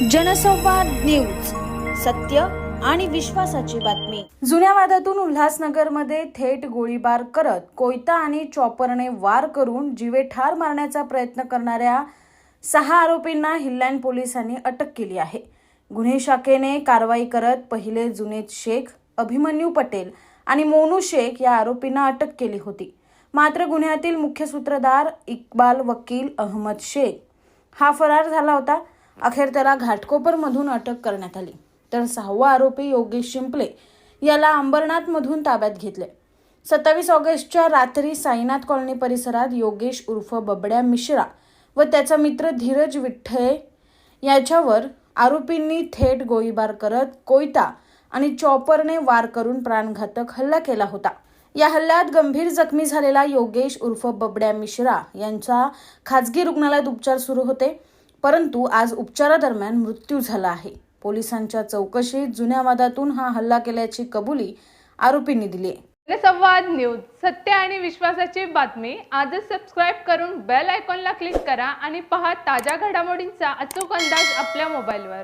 जनसंवाद न्यूज सत्य आणि विश्वासाची बातमी. जुन्या वादातून उल्हासनगरमध्ये थेट गोळीबार करत कोयता आणि चॉपरने वार करून जीवे ठार मारण्याचा प्रयत्न करणाऱ्या सहा आरोपींना हिल्लँड पोलिसांनी अटक केली आहे. गुन्हे शाखेने कारवाई करत पहिले जुनेद शेख अभिमन्यू पटेल आणि मोनू शेख या आरोपींना अटक केली होती. मात्र गुन्ह्यातील मुख्य सूत्रधार इक्बाल वकील अहमद शेख हा फरार झाला होता. अखेर त्याला घाटकोपरमधून अटक करण्यात आली. तर सहावा आरोपी योगेश शिंपले याला अंबरनाथमधून ताब्यात घेतले. सत्तावीस ऑगस्टच्या रात्री साईनाथ कॉलनी परिसरात योगेश उर्फ बबड्या मिश्रा व त्याचा मित्र धीरज विठ्ठे याच्यावर आरोपींनी थेट गोळीबार करत कोयता आणि चॉपरने वार करून प्राणघातक हल्ला केला होता. या हल्ल्यात गंभीर जखमी झालेला योगेश उर्फ बबड्या मिश्रा यांचा खाजगी रुग्णालयात उपचार सुरू होते. परंतु आज उपचारादरम्यान मृत्यू झाला आहे. पोलिसांच्या चौकशीत जुन्या वादातून हा हल्ला केल्याची कबुली आरोपींनी दिली आहे संवाद न्यूज सत्य आणि विश्वासाची बातमी आजच सबस्क्राईब करून बेल आयकॉनला क्लिक करा आणि पहा ताज्या घडामोडींचा अचूक अंदाज आपल्या मोबाईलवर